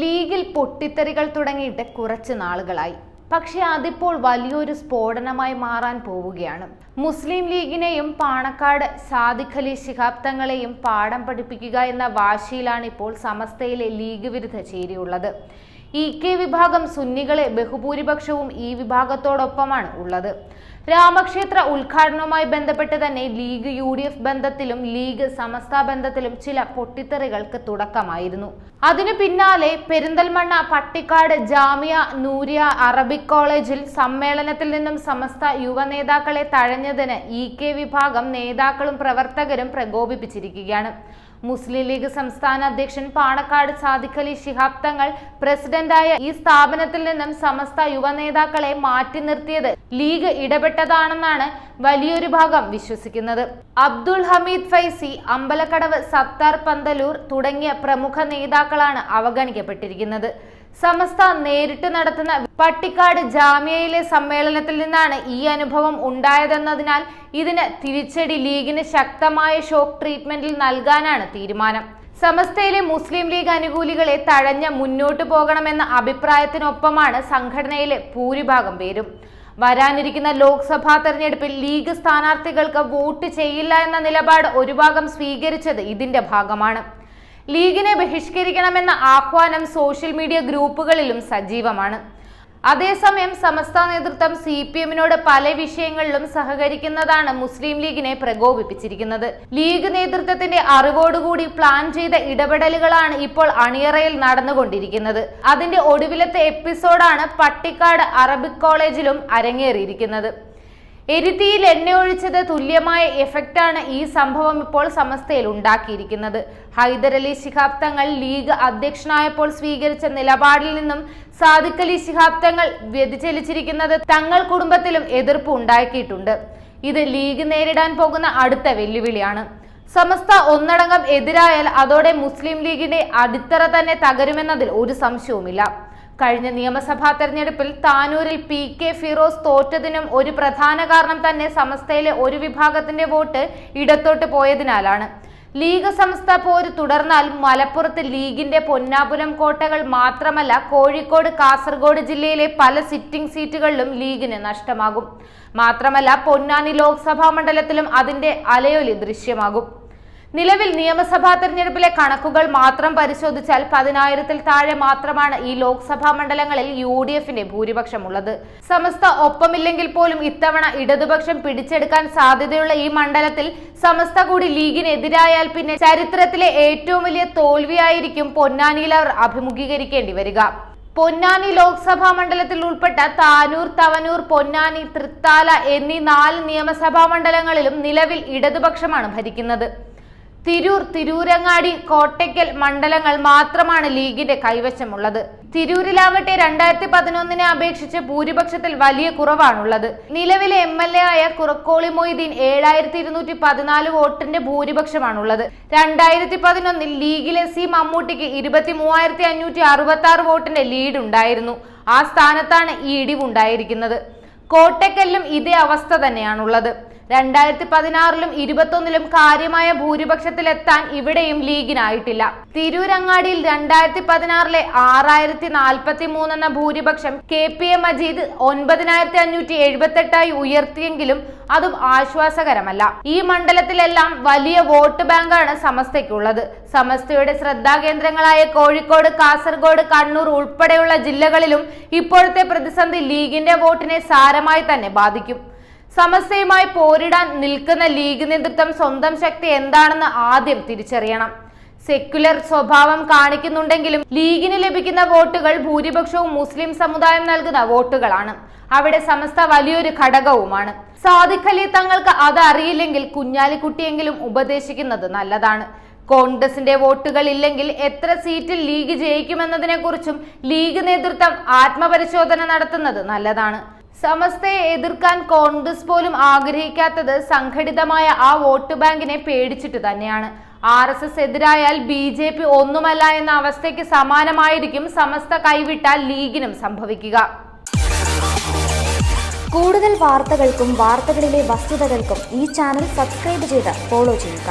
ലീഗിൽ പൊട്ടിത്തെറികൾ തുടങ്ങിയിട്ട് കുറച്ച് നാളുകളായി. പക്ഷേ അതിപ്പോൾ വലിയൊരു സ്ഫോടനമായി മാറാൻ പോവുകയാണ്. മുസ്ലിം ലീഗിനെയും പാണക്കാട് സാദിഖ് അലി ശിഹാബ് തങ്ങളെയും പാഠം പഠിപ്പിക്കുക എന്ന വാശിയിലാണ് ഇപ്പോൾ സമസ്തയിലെ ലീഗ് വിരുദ്ധ ചേരിയുള്ളത്. ഇ കെ വിഭാഗം സുന്നികളെ ബഹുഭൂരിപക്ഷവും ഈ വിഭാഗത്തോടൊപ്പമാണ് ഉള്ളത്. രാമക്ഷേത്ര ഉദ്ഘാടനവുമായി ബന്ധപ്പെട്ട് തന്നെ ലീഗ് യു ഡി എഫ് ബന്ധത്തിലും ലീഗ് സമസ്ത ബന്ധത്തിലും ചില പൊട്ടിത്തെറികൾക്ക് തുടക്കമായിരുന്നു. അതിനു പിന്നാലെ പെരിന്തൽമണ്ണ പട്ടിക്കാട് ജാമിയ നൂരിയ അറബിക് കോളേജിൽ സമ്മേളനത്തിൽ നിന്നും സമസ്ത യുവ നേതാക്കളെ തഴഞ്ഞതിന് ഇ കെ വിഭാഗം നേതാക്കളും പ്രവർത്തകരും പ്രകോപിപ്പിച്ചിരിക്കുകയാണ്. മുസ്ലിം ലീഗ് സംസ്ഥാന അധ്യക്ഷൻ പാണക്കാട് സാദിഖലി ശിഹാബ് തങ്ങൾ പ്രസിഡന്റായ ഈ സ്ഥാപനത്തിൽ നിന്നും സമസ്ത യുവ നേതാക്കളെ മാറ്റി നിർത്തിയത് ലീഗ് ഇടപെട്ടതാണെന്നാണ് വലിയൊരു ഭാഗം വിശ്വസിക്കുന്നത്. അബ്ദുൾ ഹമീദ് ഫൈസി അമ്പലക്കടവ് സത്താർ പന്തലൂർ തുടങ്ങിയ പ്രമുഖ നേതാക്കളാണ് അവഗണിക്കപ്പെട്ടിരിക്കുന്നത്. സമസ്ത നേരിട്ട് നടത്തുന്ന പട്ടിക്കാട് ജാമ്യയിലെ സമ്മേളനത്തിൽ നിന്നാണ് ഈ അനുഭവം ഉണ്ടായതെന്നതിനാൽ ഇതിന് തിരിച്ചടി ലീഗിന് ശക്തമായ ഷോക്ക് ട്രീറ്റ്മെന്റിൽ നൽകാനാണ് തീരുമാനം. സമസ്തയിലെ മുസ്ലിം ലീഗ് അനുകൂലികളെ തഴഞ്ഞ് മുന്നോട്ടു പോകണമെന്ന അഭിപ്രായത്തിനൊപ്പമാണ് സംഘടനയിലെ ഭൂരിഭാഗം പേരും. വരാനിരിക്കുന്ന ലോക്സഭാ തെരഞ്ഞെടുപ്പിൽ ലീഗ് സ്ഥാനാർത്ഥികൾക്ക് വോട്ട് ചെയ്യില്ല എന്ന നിലപാട് ഒരു ഭാഗം സ്വീകരിച്ചത് ഇതിന്റെ ഭാഗമാണ്. ലീഗിനെ ബഹിഷ്കരിക്കണമെന്ന ആഹ്വാനം സോഷ്യൽ മീഡിയ ഗ്രൂപ്പുകളിലും സജീവമാണ്. അതേസമയം സമസ്ത നേതൃത്വം സി പി എമ്മിനോട് പല വിഷയങ്ങളിലും സഹകരിക്കുന്നതാണ് മുസ്ലിം ലീഗിനെ പ്രകോപിപ്പിച്ചിരിക്കുന്നത്. ലീഗ് നേതൃത്വത്തിന്റെ അറിവോടുകൂടി പ്ലാൻ ചെയ്ത ഇടപെടലുകളാണ് ഇപ്പോൾ അണിയറയിൽ നടന്നുകൊണ്ടിരിക്കുന്നത്. അതിന്റെ ഒടുവിലത്തെ എപ്പിസോഡാണ് പട്ടിക്കാട് അറബിക് കോളേജിലും അരങ്ങേറിയിരിക്കുന്നത്. എരുത്തിയിൽ എണ്ണ ഒഴിച്ചത് തുല്യമായ എഫക്റ്റാണ് ഈ സംഭവം ഇപ്പോൾ സമസ്തയിൽ ഉണ്ടാക്കിയിരിക്കുന്നത്. ഹൈദരലി ശിഹാബ് തങ്ങൾ ലീഗ് അധ്യക്ഷനായപ്പോൾ സ്വീകരിച്ച നിലപാടിൽ നിന്നും സാദിഖ് അലി ശിഹാബ് തങ്ങൾ വ്യതിചലിച്ചിരിക്കുന്നത് തങ്ങൾ കുടുംബത്തിലും എതിർപ്പ് ഉണ്ടാക്കിയിട്ടുണ്ട്. ഇത് ലീഗ് നേരിടാൻ പോകുന്ന അടുത്ത വെല്ലുവിളിയാണ്. സമസ്ത ഒന്നടങ്കം എതിരായാൽ അതോടെ മുസ്ലിം ലീഗിന്റെ അടിത്തറ തന്നെ തകരുമെന്നതിൽ ഒരു സംശയവുമില്ല. കഴിഞ്ഞ നിയമസഭാ തെരഞ്ഞെടുപ്പിൽ താനൂരിൽ പി കെ ഫിറോസ് തോറ്റതിനും ഒരു പ്രധാന കാരണം തന്നെ സമസ്തയിലെ ഒരു വിഭാഗത്തിന്റെ വോട്ട് ഇടത്തോട്ട് പോയതിനാലാണ്. ലീഗ് സംസ്ഥ പോര് തുടർന്നാൽ മലപ്പുറത്ത് ലീഗിന്റെ പൊന്നാപുരം കോട്ടകൾ മാത്രമല്ല കോഴിക്കോട് കാസർഗോഡ് ജില്ലയിലെ പല സിറ്റിംഗ് സീറ്റുകളിലും ലീഗിന് നഷ്ടമാകും. മാത്രമല്ല പൊന്നാനി ലോക്സഭാ മണ്ഡലത്തിലും അതിന്റെ അലയൊലി ദൃശ്യമാകും. നിലവിൽ നിയമസഭാ തെരഞ്ഞെടുപ്പിലെ കണക്കുകൾ മാത്രം പരിശോധിച്ചാൽ പതിനായിരത്തിൽ താഴെ മാത്രമാണ് ഈ ലോക്സഭാ മണ്ഡലങ്ങളിൽ യു ഡി എഫിന്റെ ഭൂരിപക്ഷമുള്ളത്. സമസ്ത ഒപ്പമില്ലെങ്കിൽ പോലും ഇത്തവണ ഇടതുപക്ഷം പിടിച്ചെടുക്കാൻ സാധ്യതയുള്ള ഈ മണ്ഡലത്തിൽ സമസ്ത കൂടി ലീഗിനെതിരായാൽ പിന്നെ ചരിത്രത്തിലെ ഏറ്റവും വലിയ തോൽവിയായിരിക്കും പൊന്നാനിയിൽ അവർ അഭിമുഖീകരിക്കേണ്ടി വരിക. പൊന്നാനി ലോക്സഭാ മണ്ഡലത്തിൽ ഉൾപ്പെട്ട താനൂർ തവനൂർ പൊന്നാനി തൃത്താല എന്നീ നാല് നിയമസഭാ മണ്ഡലങ്ങളിലും നിലവിൽ ഇടതുപക്ഷമാണ് ഭരിക്കുന്നത്. തിരൂർ തിരൂരങ്ങാടി കോട്ടയ്ക്കൽ മണ്ഡലങ്ങൾ മാത്രമാണ് ലീഗിന്റെ കൈവശമുള്ളത്. തിരൂരിലാവട്ടെ രണ്ടായിരത്തി പതിനൊന്നിനെ അപേക്ഷിച്ച് ഭൂരിപക്ഷത്തിൽ വലിയ കുറവാണുള്ളത്. നിലവിലെ എം എൽ എ ആയ കുറക്കോളി മൊയ്തീൻ ഏഴായിരത്തി ഇരുന്നൂറ്റി പതിനാല് വോട്ടിന്റെ ഭൂരിപക്ഷമാണുള്ളത്. രണ്ടായിരത്തി പതിനൊന്നിൽ ലീഗിലെ സി മമ്മൂട്ടിക്ക് ഇരുപത്തി മൂവായിരത്തി അഞ്ഞൂറ്റി അറുപത്തി ആറ് വോട്ടിന്റെ ലീഡ് ഉണ്ടായിരുന്നു ആ സ്ഥാനത്താണ് ഈ ഇടിവുണ്ടായിരിക്കുന്നത്. കോട്ടക്കല്ലും ഇതേ അവസ്ഥ തന്നെയാണുള്ളത്. രണ്ടായിരത്തി പതിനാറിലും ഇരുപത്തൊന്നിലും കാര്യമായ ഭൂരിപക്ഷത്തിലെത്താൻ ഇവിടെയും ലീഗിനായിട്ടില്ല. തിരൂരങ്ങാടിയിൽ രണ്ടായിരത്തി പതിനാറിലെ ആറായിരത്തി നാൽപ്പത്തി മൂന്നെന്ന ഭൂരിപക്ഷം കെ പി എ മജീദ് ഒൻപതിനായിരത്തി അഞ്ഞൂറ്റി എഴുപത്തെട്ടായി ഉയർത്തിയെങ്കിലും അതും ആശ്വാസകരമല്ല. ഈ മണ്ഡലത്തിലെല്ലാം വലിയ വോട്ട് ബാങ്കാണ് സമസ്തയ്ക്കുള്ളത്. സമസ്തയുടെ ശ്രദ്ധാകേന്ദ്രങ്ങളായ കോഴിക്കോട് കാസർഗോഡ് കണ്ണൂർ ഉൾപ്പെടെയുള്ള ജില്ലകളിലും ഇപ്പോഴത്തെ പ്രതിസന്ധി ലീഗിന്റെ വോട്ടിനെ സാരമായി തന്നെ ബാധിക്കും. സമസ്യയുമായി പോരിടാൻ നിൽക്കുന്ന ലീഗ് നേതൃത്വം സ്വന്തം ശക്തി എന്താണെന്ന് ആദ്യം തിരിച്ചറിയണം. സെക്യുലർ സ്വഭാവം കാണിക്കുന്നുണ്ടെങ്കിലും ലീഗിന് ലഭിക്കുന്ന വോട്ടുകൾ ഭൂരിപക്ഷവും മുസ്ലിം സമുദായം നൽകുന്ന വോട്ടുകളാണ്. അവിടെ സമസ്ത വലിയൊരു ഘടകവുമാണ്. സാദിഖ് തങ്ങൾക്ക് അത് അറിയില്ലെങ്കിൽ കുഞ്ഞാലിക്കുട്ടിയെങ്കിലും ഉപദേശിക്കുന്നത് നല്ലതാണ്. കോൺഗ്രസിന്റെ വോട്ടുകൾ ഇല്ലെങ്കിൽ എത്ര സീറ്റിൽ ലീഗ് ജയിക്കുമെന്നതിനെ കുറിച്ചും ലീഗ് നേതൃത്വം ആത്മപരിശോധന നടത്തുന്നത് നല്ലതാണ്. സമസ്തയെ എതിർക്കാൻ കോൺഗ്രസ് പോലും ആഗ്രഹിക്കാത്തത് സംഘടിതമായ ആ വോട്ട് ബാങ്കിനെ പേടിച്ചിട്ട് തന്നെയാണ്. ആർ എസ് എസ് എതിരായാൽ ബി ജെ പി ഒന്നുമല്ല എന്ന അവസ്ഥയ്ക്ക് സമാനമായിരിക്കും സമസ്ത കൈവിട്ടാൽ ലീഗിനും സംഭവിക്കുക. കൂടുതൽ വാർത്തകൾക്കും വാർത്തകളിലെ വസ്തുതകൾക്കും ഈ ചാനൽ സബ്സ്ക്രൈബ് ചെയ്ത് ഫോളോ ചെയ്യുക.